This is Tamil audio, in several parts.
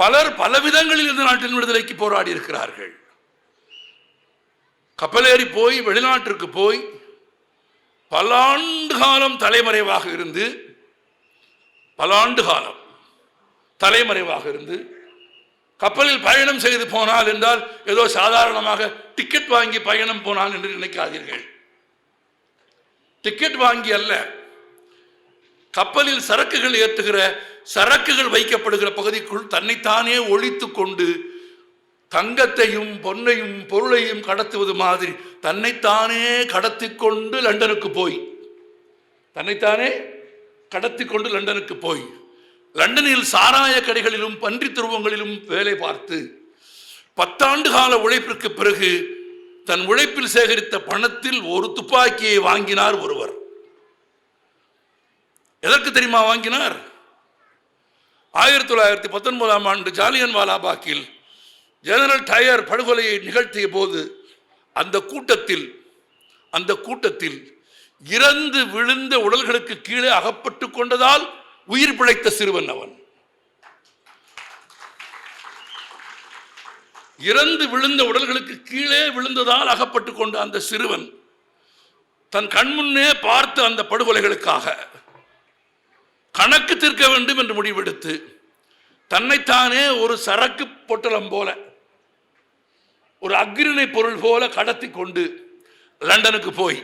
பலர் பல விதங்களில் இந்த நாட்டின் விடுதலைக்கு போராடி இருக்கிறார்கள். கப்பலேறி போய் வெளிநாட்டிற்கு போய் பல ஆண்டு காலம் தலைமறைவாக இருந்து பல ஆண்டு காலம் தலைமறைவாக இருந்து கப்பலில் பயணம் செய்து போனால் என்றால் ஏதோ சாதாரணமாக டிக்கெட் வாங்கி பயணம் போனால் என்று நினைக்காதீர்கள். டிக்கெட் வாங்கி அல்ல கப்பலில் சரக்குகள் ஏற்றுகிற சரக்குகள் வைக்கப்படுகிற பகுதிக்குள் தன்னைத்தானே ஒழித்து கொண்டு தங்கத்தையும் பொன்னையும் பொருளையும் கடத்துவது மாதிரி தன்னைத்தானே கடத்தி கொண்டு லண்டனுக்கு போய். தன்னைத்தானே கடத்தி கொண்டு லண்டனுக்கு போய். லண்டனில் சாராய கடைகளிலும் பன்றி துருவங்களிலும் வேலை பார்த்து பத்தாண்டு கால உழைப்பிற்கு பிறகு தன் உழைப்பில் சேகரித்த பணத்தில் ஒரு துப்பாக்கியை வாங்கினார் ஒருவர். எதற்கு தெரியுமா வாங்கினார்? ஆயிரத்தி தொள்ளாயிரத்தி பத்தொன்பதாம் ஆண்டு ஜாலியன் வாலாபாக்கில் ஜெனரல் டயர் படுகொலையை நிகழ்த்திய போது அந்த கூட்டத்தில் அந்த கூட்டத்தில் இறந்து விழுந்த உடல்களுக்கு கீழே அகப்பட்டு கொண்டதால் உயிர் பிழைத்த சிறுவன் அவன். இறந்து விழுந்த உடல்களுக்கு கீழே விழுந்ததால் அகப்பட்டு கொண்ட அந்த சிறுவன் தன் கண்முன்னே பார்த்த அந்த படுகொலைகளுக்காக கணக்கு தீர்க்க வேண்டும் என்று முடிவெடுத்து தன்னைத்தானே ஒரு சரக்கு பொட்டலம் போல ஒரு அக்ரிணை பொருள் போல கடத்தி கொண்டு லண்டனுக்கு போய்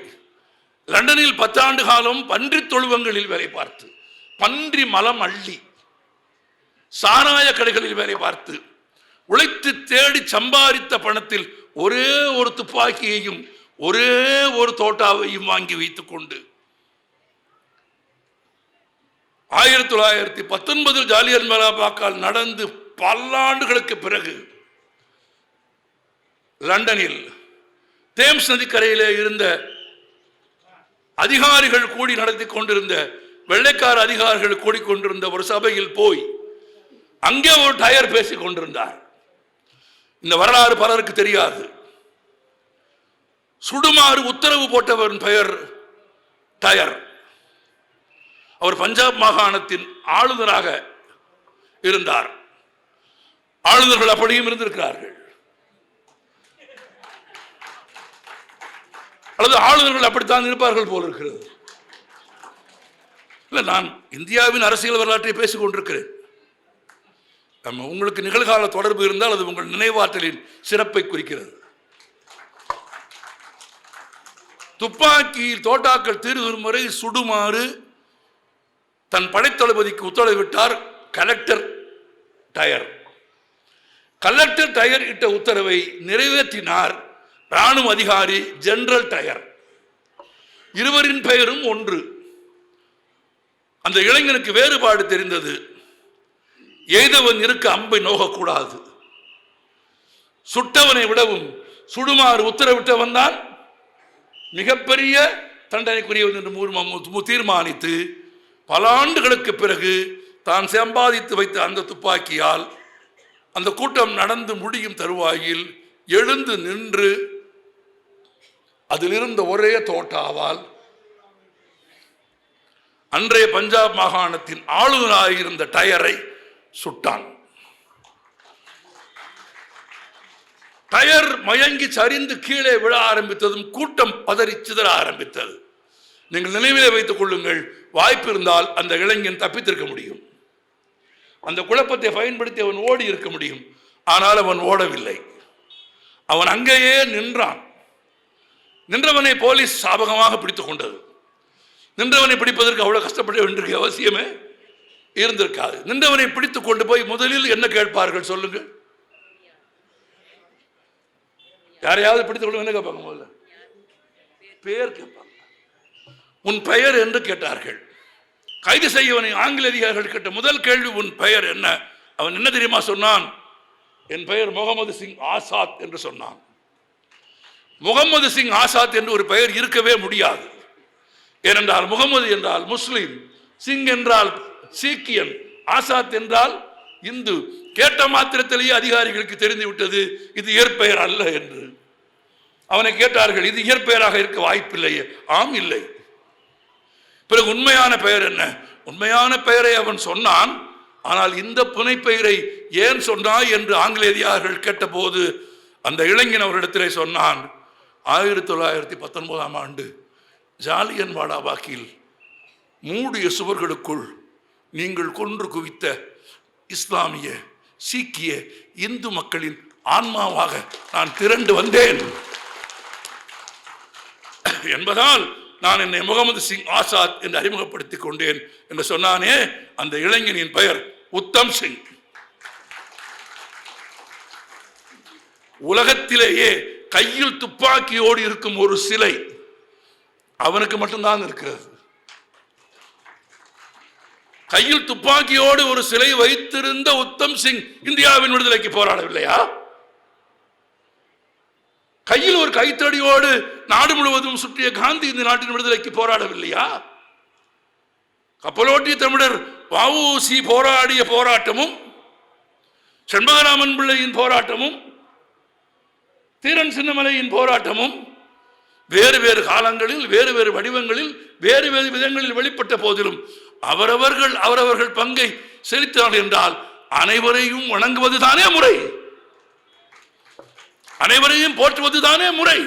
லண்டனில் பத்தாண்டு காலம் பன்றி தொழுவங்களில் வேலை பார்த்து பன்றி மலம் அள்ளி சாராய கடைகளில் வேலை பார்த்து உழைத்து தேடி சம்பாதித்த பணத்தில் ஒரே ஒரு துப்பாக்கியையும் ஒரே ஒரு தோட்டாவையும் வாங்கி வைத்துக் கொண்டு ஆயிரத்தி தொள்ளாயிரத்தி பத்தொன்பதில் ஜாலியன் மேலாபாக்கால் நடந்து பல்லாண்டுகளுக்கு பிறகு லண்டனில் தேம்ஸ் நதிக்கரையிலே இருந்த அதிகாரிகள் கூடி நடத்தி கொண்டிருந்த வெள்ளைக்கார அதிகாரிகள் கூடிக்கொண்டிருந்த ஒரு சபையில் போய் அங்கே ஒரு டயர் பேசிக் கொண்டிருந்தார். இந்த வரலாறு பலருக்கு தெரியாது. சுடுமாறு உத்தரவு போட்டவரின் பெயர் டயர். அவர் பஞ்சாப் மாகாணத்தின் ஆளுநராக இருந்தார். ஆளுநர்கள் அப்படியும் இருந்திருக்கிறார்கள். அல்லது ஆளுநர்கள் அப்படித்தான் இருப்பார்கள் போல இருக்கிறது. இல்லை நான் இந்தியாவின் அரசியல் வரலாற்றை பேசிக் கொண்டிருக்கிறேன். நம்ம உங்களுக்கு நிகழ்கால தொடர்பு இருந்தால் அது உங்கள் நினைவாற்றலின் சிறப்பை குறிக்கிறது. துப்பாக்கியில் தோட்டாக்கள் தீர்வு சுடுமாறு தன் படைத்தளபதிக்கு உத்தரவிட்டார் கலெக்டர் டயர். கலெக்டர் டயர் இட்ட உத்தரவை நிறைவேற்றினார் ராணுவ அதிகாரி ஜெனரல் டயர். இருவரின் பெயரும் ஒன்று. அந்த இளைஞனுக்கு வேறுபாடு தெரிந்தது. எய்தவன் இருக்க அம்பை நோகக்கூடாது. சுட்டவனை விடவும் சுடுமாறு உத்தரவிட்டவன் தான் மிகப்பெரிய தண்டனைக்குரியவன் என்று தீர்மானித்து பல ஆண்டுகளுக்கு பிறகு தான் சம்பாதித்து வைத்த அந்த துப்பாக்கியால் அந்த கூட்டம் நடந்து முடியும் தருவாயில் எழுந்து நின்று அதிலிருந்த ஒரே தோட்டாவால் அன்றைய பஞ்சாப் மாகாணத்தின் ஆளுநராயிருந்த டயரை சுட்டான். டயர் மயங்கி சரிந்து கீழே விழ ஆரம்பித்ததும் கூட்டம் பதறி சிதற ஆரம்பித்தது. நீங்கள் நினைவிலே வைத்துக் கொள்ளுங்கள். வாய்ப்பு இருந்தால் அந்த இளைஞன் தப்பித்திருக்க முடியும். அந்த குழப்பத்தை பயன்படுத்தி அவன் ஓடி இருக்க முடியும். ஆனால் அவன் ஓடவில்லை. அவன் அங்கேயே நின்றான். நின்றவனை போலீஸ் சாபகமாக பிடித்துக் கொண்டது. நின்றவனை பிடிப்பதற்கு அவ்வளவு கஷ்டப்பட வேண்டிய அவசியமே இருந்திருக்காது. நின்றவனை பிடித்துக் கொண்டு போய் முதலில் என்ன கேட்பார்கள் சொல்லுங்கள் யாரையாவது பிடித்துக் கொண்டு என்ன கேட்பாங்க முதல்ல? பேர் கேட்பாங்க. உன் பெயர் என்று கேட்டார்கள். கைது செய்யவனை ஆங்கில அதிகாரிகள் கேட்ட முதல் கேள்வி உன் பெயர் என்ன? அவன் என்ன தெரியுமா சொன்னான்? என் பெயர் முகமது சிங் ஆசாத் என்று சொன்னான். முகமது சிங் ஆசாத் என்று ஒரு பெயர் இருக்கவே முடியாது. ஏனென்றால் முகமது என்றால் முஸ்லீம் சிங் என்றால் சீக்கியன் ஆசாத் என்றால் இந்து. கேட்ட மாத்திரத்திலேயே அதிகாரிகளுக்கு தெரிந்து விட்டது இது இயற்பெயர் அல்ல என்று. அவனை கேட்டார்கள் இது இயற்பெயராக இருக்க வாய்ப்பில்லையே. ஆம் இல்லை. உண்மையான பெயர் என்ன? உண்மையான பெயரை அவன் சொன்னான். ஆனால் இந்த புனைப்பெயரை ஏன் சொன்னாய் என்று ஆங்கிலேயர்கள் கேட்டபோது அந்த இளைஞன் அவரிடத்திலே சொன்னான் ஆயிரத்தி தொள்ளாயிரத்தி பத்தொன்பதாம் ஆண்டு ஜாலியன் வாடாபாக்கில் மூடிய சுவர்களுக்குள் நீங்கள் கொன்று குவித்த இஸ்லாமிய சீக்கிய இந்து மக்களின் ஆன்மாவாக நான் திரண்டு வந்தேன். என்பதால் நான் என்னை முகமது சிங் ஆசாத் என்று அறிமுகப்படுத்திக் கொண்டேன் என்று சொன்னானே அந்த இளைஞனின் பெயர் உத்தம் சிங். உலகத்திலேயே கையில் துப்பாக்கியோடு இருக்கும் ஒரு சிலை அவனுக்கு மட்டும்தான் இருக்கிறது. கையில் துப்பாக்கியோடு ஒரு சிலை வைத்திருந்த உத்தம் சிங் இந்தியாவின் விடுதலைக்கு போராடவில்லையா? கையில் ஒரு கைத்தடியோடு நாடு முழுவதும் சுற்றிய காந்தி இந்த நாட்டின் விடுதலைக்கு போராடவில்லையா? கப்பலோட்டிய தமிழர் வஉசி போராடிய போராட்டமும் செண்பகராமன் பிள்ளையின் போராட்டமும் தீரன் சின்னமலையின் போராட்டமும் வேறு வேறு காலங்களில் வேறு வேறு வடிவங்களில் வேறு வேறு விதங்களில் வெளிப்பட்ட போதிலும் அவரவர்கள் அவரவர்கள் பங்கை செலுத்தினார் என்றால் அனைவரையும் வணங்குவது தானே முறை? அனைவரையும் போற்றுவது தானே முறை.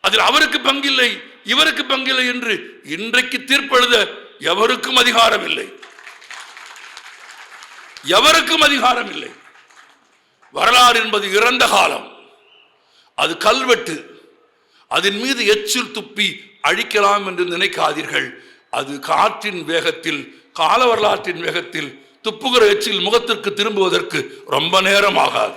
அதில் அவருக்கு பங்கில்லை இவருக்கு பங்கில்லை என்று இன்றைக்கு தீர்ப்பெழுத எவருக்கும் அதிகாரம் இல்லை எவருக்கும் அதிகாரம் இல்லை வரலாறு என்பது இறந்த காலம். அது கல்வெட்டு. அதன் மீது எச்சில் துப்பி அழிக்கலாம் என்று நினைக்காதீர்கள். அது காற்றின் வேகத்தில் கால வரலாற்றின் வேகத்தில் துப்புகிற எச்சில் முகத்திற்கு திரும்புவதற்கு ரொம்ப நேரம் ஆகாது.